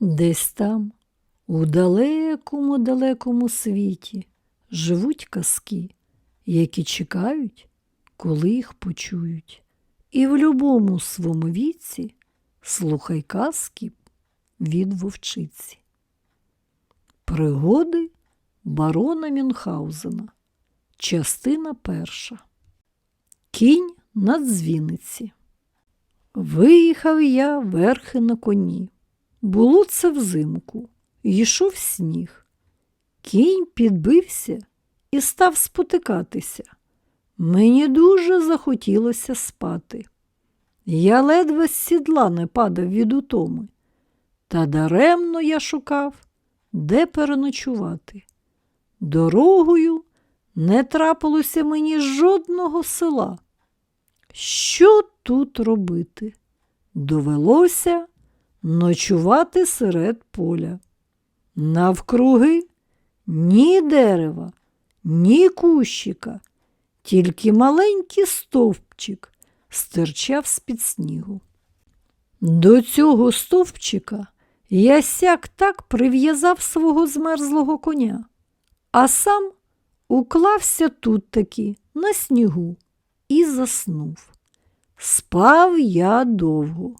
Десь там, у далекому далекому світі, живуть казки, які чекають, коли їх почують. І в любому своєму віці слухай казки від вовчиці. Пригоди барона Мюнхгаузена. Частина перша. Кінь на дзвіниці. Виїхав я верхи на коні. Було це взимку. Йшов сніг. Кінь підбився і став спотикатися. Мені дуже захотілося спати. Я ледве з сідла не падав від утоми. Та даремно я шукав, де переночувати. Дорогою не трапилося мені жодного села. Що тут робити? Довелося ночувати серед поля. Навкруги ні дерева, ні кущика, тільки маленький стовпчик стирчав з-під снігу. До цього стовпчика я сяк так прив'язав свого змерзлого коня, а сам уклався тут таки на снігу і заснув. Спав я довго,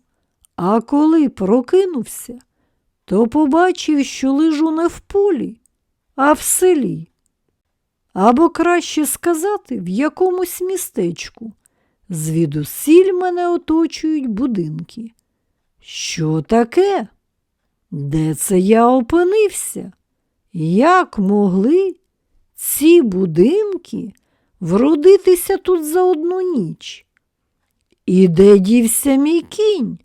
а коли прокинувся, то побачив, що лежу не в полі, а в селі. Або краще сказати, в якомусь містечку. Звідусіль мене оточують будинки. Що таке? Де це я опинився? Як могли ці будинки вродитися тут за одну ніч? І де дівся мій кінь?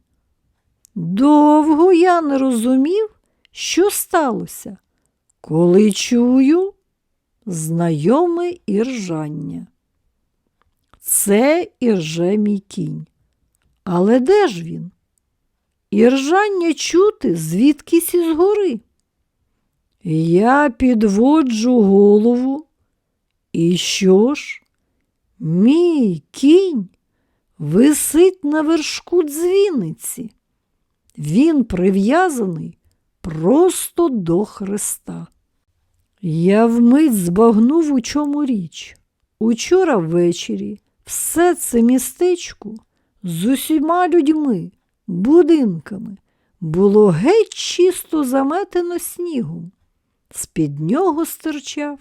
Довго я не розумів, що сталося, коли чую знайоме іржання. Це ірже мій кінь. Але де ж він? Іржання чути звідкись із гори. Я підводжу голову. І що ж? Мій кінь висить на вершку дзвіниці. Він прив'язаний просто до хреста. Я вмить збагнув, у чому річ. Учора ввечері все це містечко з усіма людьми, будинками було геть чисто заметено снігом. З-під нього стирчав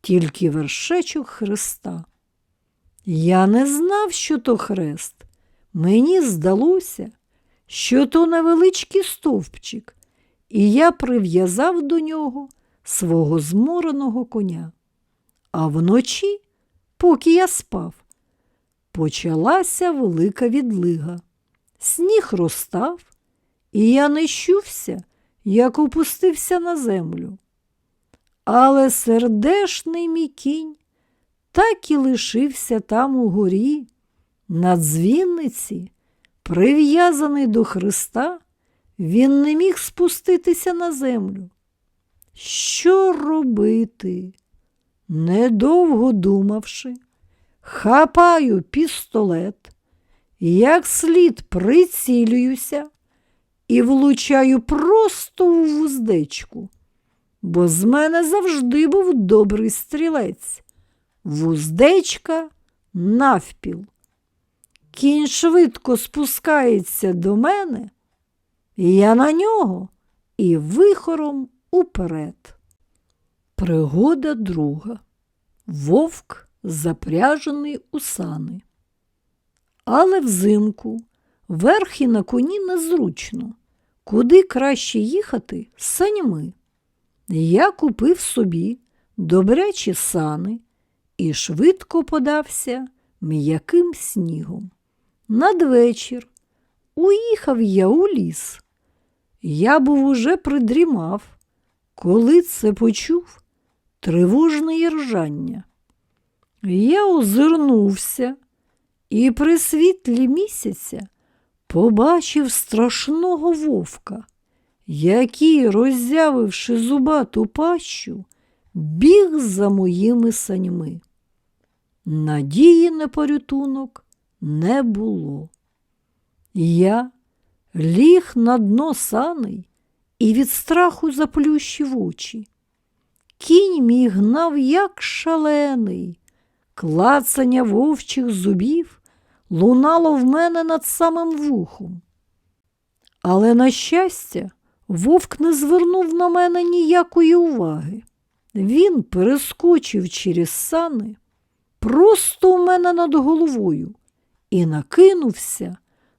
тільки вершечок хреста. Я не знав, що то хрест. Мені здалося, що то невеличкий стовпчик, і я прив'язав до нього свого змореного коня. А вночі, поки я спав, почалася велика відлига. Сніг розстав, і я не як опустився на землю. Але сердешний мій кінь так і лишився там у горі, на дзвінниці, прив'язаний до Христа, він не міг спуститися на землю. Що робити? Недовго думавши, хапаю пістолет, як слід прицілююся і влучаю просто у вуздечку, бо з мене завжди був добрий стрілець. Вуздечка навпіл. Кінь швидко спускається до мене, я на нього і вихором уперед. Пригода друга. Вовк запряжений у сани. Але взимку верхи на коні незручно. Куди краще їхати з санями. Я купив собі добрячі сани і швидко подався м'яким снігом. Надвечір уїхав я у ліс. Я був уже придрімав, коли це почув тривожне іржання. Я озирнувся і при світлі місяця побачив страшного вовка, який, роззявивши зубату пащу, біг за моїми саньми. Надії на порятунок не було. Я ліг на дно саней і від страху заплющив очі. Кінь мій гнав, як шалений, клацання вовчих зубів лунало в мене над самим вухом. Але, на щастя, вовк не звернув на мене ніякої уваги. Він перескочив через сани просто у мене над головою і накинувся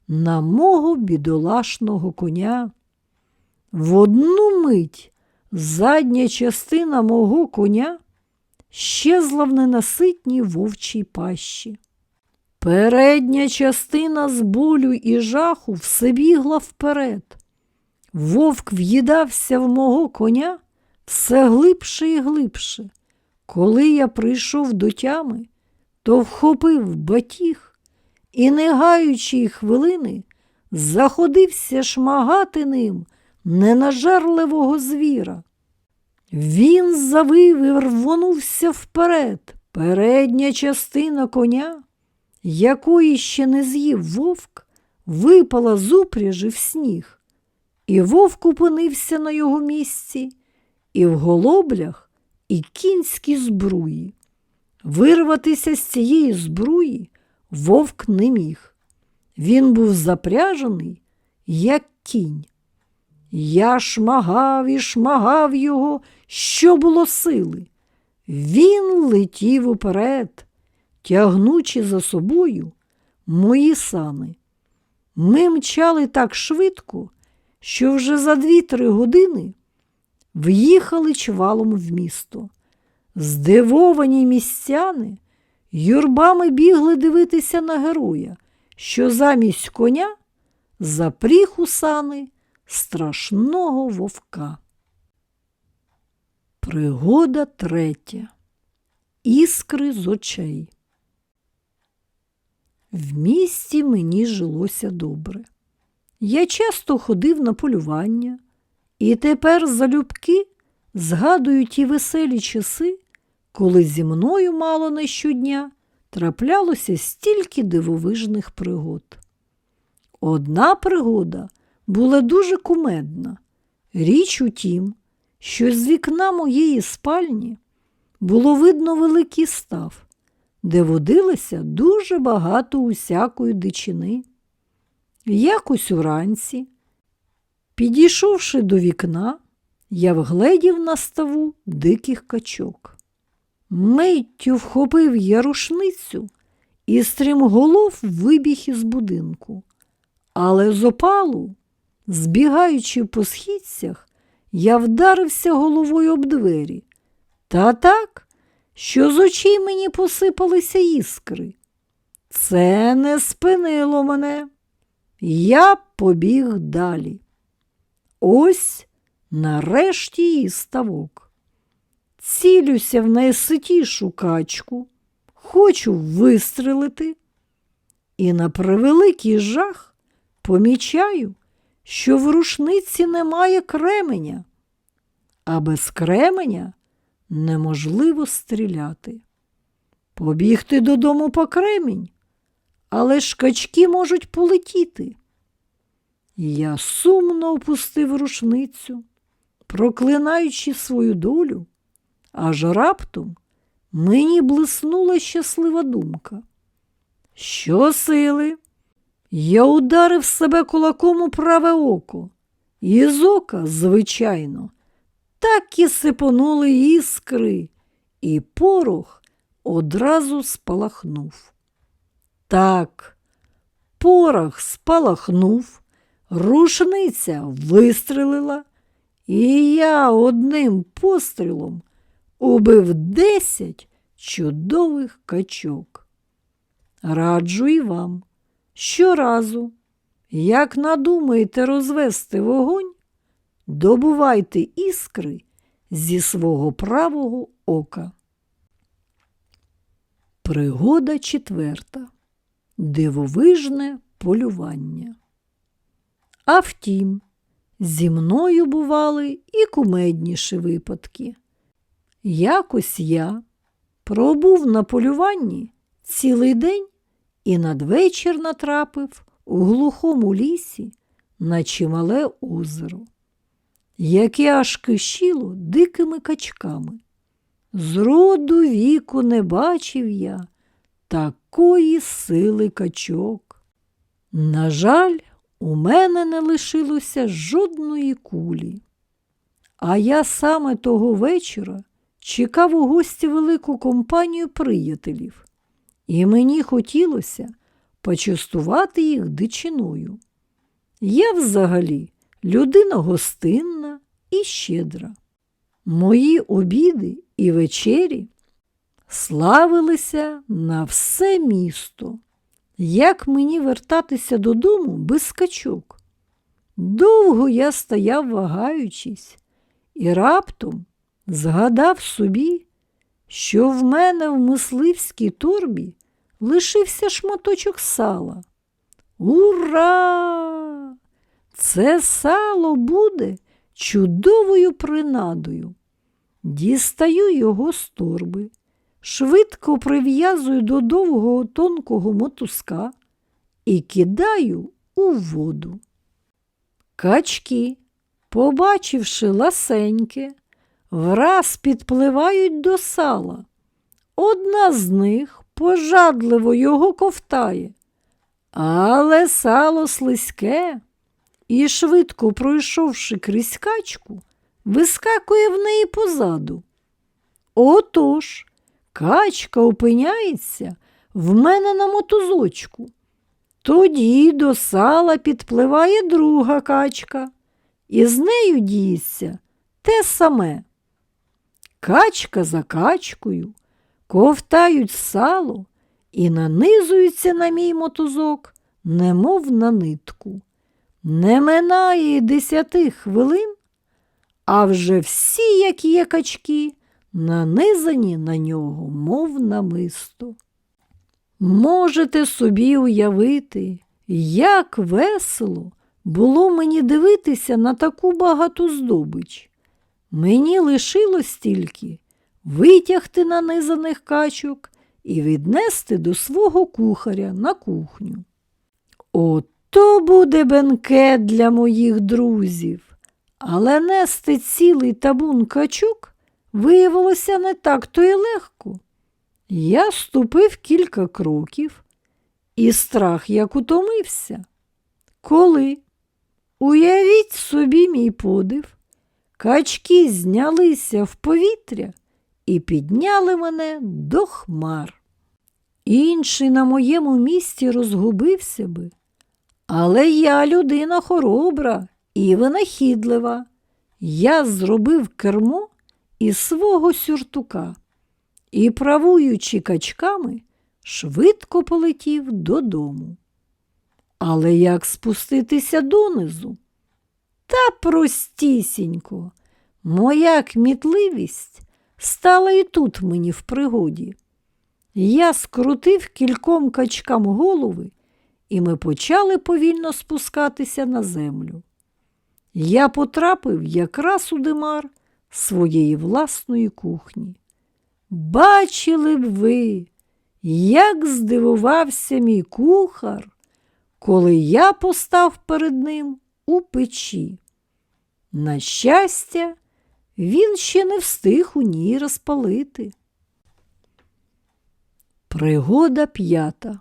на мого бідолашного коня. В одну мить задня частина мого коня щезла в ненаситній вовчій пащі. Передня частина з болю і жаху все бігла вперед. Вовк в'їдався в мого коня все глибше і глибше. Коли я прийшов до тями, то вхопив батіг і, не гаючи хвилини, заходився шмагати ним ненажерливого звіра. Він завив і рвонувся вперед. Передня частина коня, якої ще не з'їв вовк, випала з упряжі в сніг, і вовк опинився на його місці, і в голоблях, і кінській збруї. Вирватися з цієї збруї вовк не міг. Він був запряжений, як кінь. Я шмагав і шмагав його, що було сили. Він летів уперед, тягнучи за собою мої сани. Ми мчали так швидко, що вже за дві-три години в'їхали чвалом в місто. Здивовані містяни юрбами бігли дивитися на героя, що замість коня запріг у сани страшного вовка. Пригода третя. Іскри з очей. В місті мені жилося добре. Я часто ходив на полювання, і тепер залюбки згадую ті веселі часи, коли зі мною мало не щодня траплялося стільки дивовижних пригод. Одна пригода була дуже кумедна. Річ у тім, що з вікна моєї спальні було видно великий став, де водилося дуже багато усякої дичини. Якось уранці, підійшовши до вікна, я вгледів на ставу диких качок. Миттю вхопив я рушницю і стрімголов вибіг із будинку. Але з опалу, збігаючи по східцях, я вдарився головою об двері. Та так, що з очей мені посипалися іскри. Це не спинило мене. Я побіг далі. Ось нарешті і ставок. Цілюся в найситішу качку, хочу вистрелити, і на превеликий жах помічаю, що в рушниці немає кременя, а без кременя неможливо стріляти. Побігти додому по кремінь, але ж качки можуть полетіти. Я сумно опустив рушницю, проклинаючи свою долю, аж раптом мені блиснула щаслива думка. Що сили? Я ударив себе кулаком у праве око, і з ока, звичайно, так і сипонули іскри, і порох одразу спалахнув. Так, порох спалахнув, рушниця вистрелила, і я одним пострілом убив десять чудових качок. Раджу і вам щоразу, як надумаєте розвести вогонь, добувайте іскри зі свого правого ока. Пригода четверта. Дивовижне полювання. А втім, зі мною бували і кумедніші випадки. Якось я пробув на полюванні цілий день і надвечір натрапив у глухому лісі на чимале озеро. яке аж кишіло дикими качками. Зроду віку не бачив я такої сили качок. На жаль, у мене не лишилося жодної кулі. А я саме того вечора чекав у гості велику компанію приятелів, і мені хотілося почастувати їх дичиною. Я взагалі людина гостинна і щедра. Мої обіди і вечері славилися на все місто. Як мені вертатися додому без качок? Довго я стояв, вагаючись, і раптом згадав собі, що в мене в мисливській торбі лишився шматочок сала. Ура! Це сало буде чудовою принадою. Дістаю його з торби, швидко прив'язую до довгого тонкого мотузка і кидаю у воду. Качки, побачивши ласеньке, враз підпливають до сала. Одна з них пожадливо його ковтає, але сало слизьке і, швидко пройшовши крізь качку, вискакує в неї позаду. Отож, качка опиняється в мене на мотузочку. Тоді до сала підпливає друга качка, і з нею діється те саме. Качка за качкою ковтають сало і нанизуються на мій мотузок, немов на нитку. Не минає десяти хвилин, а вже всі, як є качки, нанизані на нього, мов намисто. Можете собі уявити, як весело було мені дивитися на таку багату здобич. Мені лишилось тільки витягти нанизаних качок і віднести до свого кухаря на кухню. Ото буде бенкет для моїх друзів, але нести цілий табун качок виявилося не так то й легко. Я ступив кілька кроків, і страх як утомився. Коли, уявіть собі мій подив, качки знялися в повітря і підняли мене до хмар. Інший на моєму місці розгубився би, але я людина хоробра і винахідлива. Я зробив кермо із свого сюртука і, правуючи качками, швидко полетів додому. Але як спуститися донизу? Та простісінько, моя кмітливість стала і тут мені в пригоді. Я скрутив кільком качкам голови, і ми почали повільно спускатися на землю. Я потрапив якраз у димар своєї власної кухні. Бачили б ви, як здивувався мій кухар, коли я постав перед ним у печі. На щастя, він ще не встиг у ній розпалити. Пригода п'ята.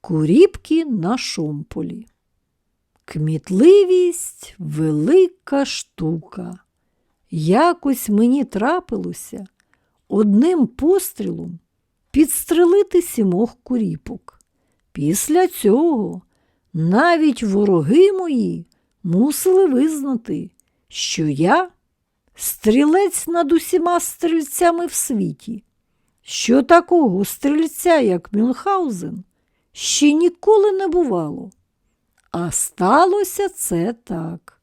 Куріпки на шомполі. Кмітливість велика штука. Якось мені трапилося одним пострілом підстрелити сімох куріпок. Після цього навіть вороги мої мусили визнати, що я стрілець над усіма стрільцями в світі, що такого стрільця, як Мюнхгаузен, ще ніколи не бувало. А сталося це так.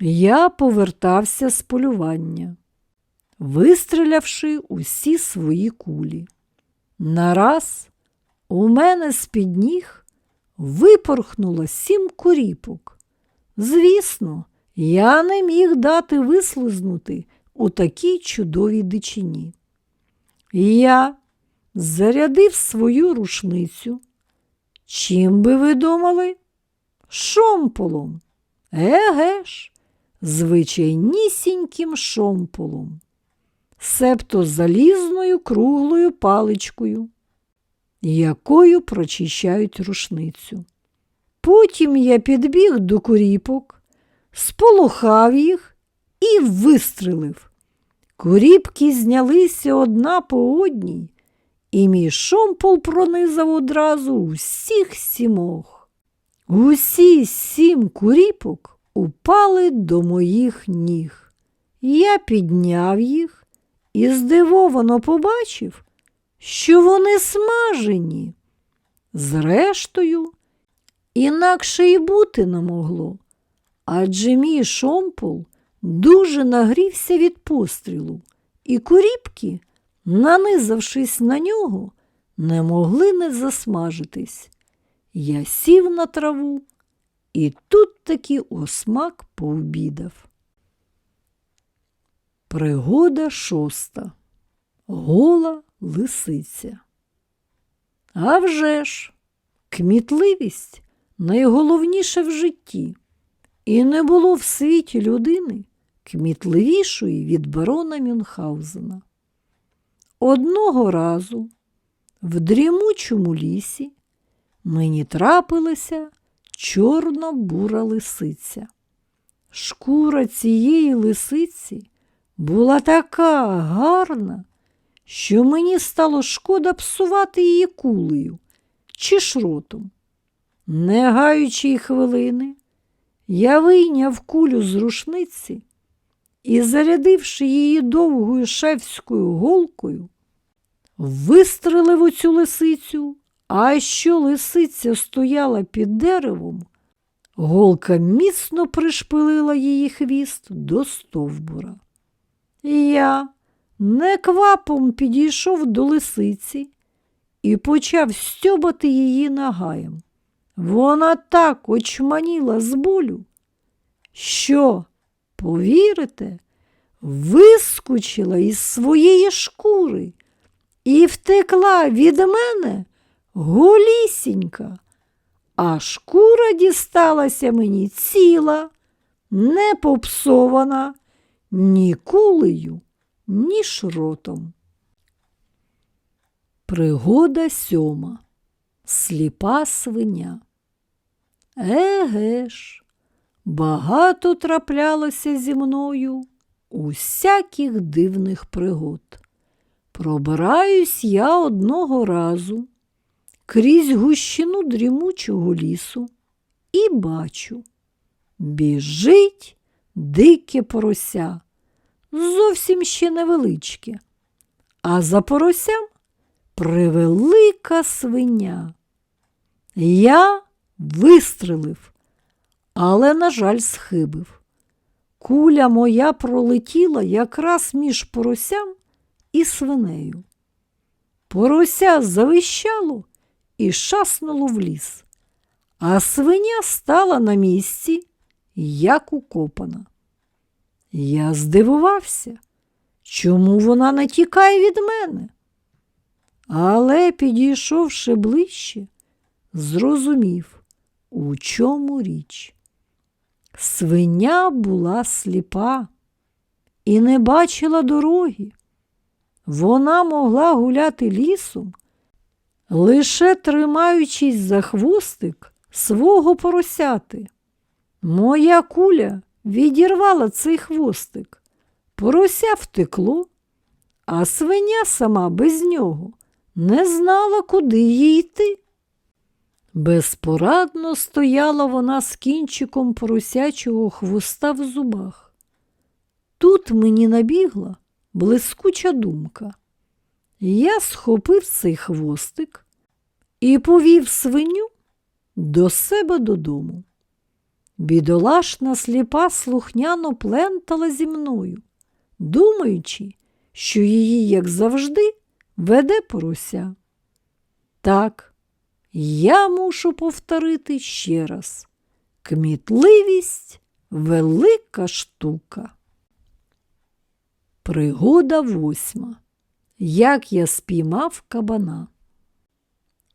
Я повертався з полювання, вистрілявши усі свої кулі. Нараз у мене з-під ніг випорхнуло сім куріпок. Звісно, я не міг дати вислизнути у такій чудовій дичині. Я зарядив свою рушницю. Чим би ви думали? Шомполом. Еге ж, звичайнісіньким шомполом, себто залізною круглою паличкою, якою прочищають рушницю. Потім я підбіг до куріпок, сполохав їх і вистрелив. Куріпки знялися одна по одній, і мій шомпол пронизав одразу усіх сімох. Усі сім куріпок упали до моїх ніг. Я підняв їх і здивовано побачив, що вони смажені. Зрештою, інакше й бути не могло, адже мій шомпол дуже нагрівся від пострілу, і куріпки, нанизавшись на нього, не могли не засмажитись. Я сів на траву, і тут таки осмак пообідав. Пригода шоста. Гола лисиця. А вже ж, кмітливість найголовніше в житті, і не було в світі людини кмітливішої від барона Мюнхгаузена. Одного разу в дрімучому лісі мені трапилася чорно-бура лисиця. Шкура цієї лисиці була така гарна, що мені стало шкода псувати її кулею чи шротом. Не гаючи хвилини, я вийняв кулю з рушниці і, зарядивши її довгою шефською голкою, вистрелив у цю лисицю, а що лисиця стояла під деревом, голка міцно пришпилила її хвіст до стовбура. І Я неквапом підійшов до лисиці і почав стьобати її нагаєм. Вона так очманіла з болю, що, повірите, вискочила із своєї шкури і втекла від мене голісінька, а шкура дісталася мені ціла, не попсована ні кулею, ні шротом. Пригода сьома. Сліпа свиня. Еге ж, багато траплялося зі мною усяких дивних пригод. Пробираюсь я одного разу крізь гущину дрімучого лісу і бачу, біжить дике порося, зовсім ще невеличке, а за поросям превелика свиня. Я вистрелив, але, на жаль, схибив. Куля моя пролетіла якраз між поросям і свинею. Порося завищало і шаснуло в ліс, а свиня стала на місці, як укопана. Я здивувався, чому вона не тікає від мене. Але, підійшовши ближче, зрозумів, у чому річ. Свиня була сліпа і не бачила дороги. Вона могла гуляти лісом, лише тримаючись за хвостик свого поросяти. Моя куля відірвала цей хвостик, порося втекло, а свиня сама без нього не знала, куди їй йти. Безпорадно стояла вона з кінчиком поросячого хвоста в зубах. Тут мені набігла блискуча думка. Я схопив цей хвостик і повів свиню до себе додому. Бідолашна сліпа слухняно плентала зі мною, думаючи, що її, як завжди, веде порося. Так, я мушу повторити ще раз. Кмітливість велика штука. Пригода восьма. Як я спіймав кабана.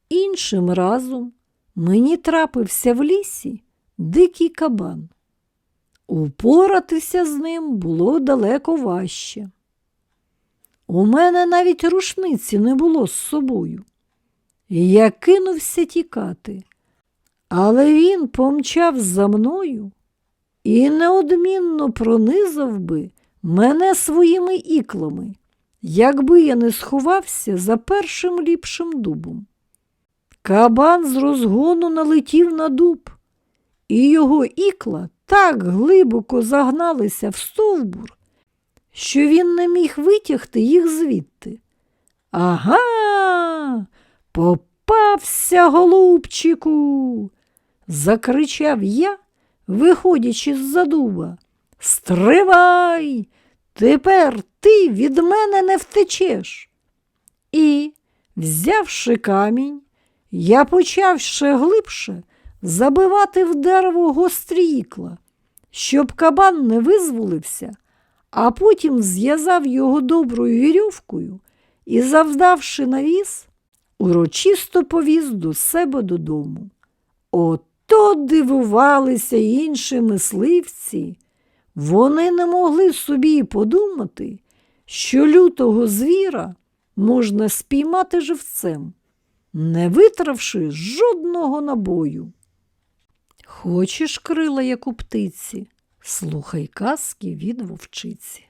Іншим разом мені трапився в лісі дикий кабан. Упоратися з ним було далеко важче. У мене навіть рушниці не було з собою. Я кинувся тікати, але він помчав за мною і неодмінно пронизав би мене своїми іклами, якби я не сховався за першим ліпшим дубом. Кабан з розгону налетів на дуб, і його ікла так глибоко загналися в стовбур, що він не міг витягти їх звідти. Ага, попався, голубчику, закричав я, виходячи з-за дуба. Стривай! Тепер ти від мене не втечеш. І, взявши камінь, я почав ще глибше забивати в дерево гострі ікла, щоб кабан не визволився, а потім зв'язав його доброю вірьовкою і, завдавши навіс, урочисто повіз до себе додому. Ото дивувалися інші мисливці. Вони не могли собі подумати, що лютого звіра можна спіймати живцем, не витравши жодного набою. Хочеш крила, як у птиці, слухай казки від вовчиці.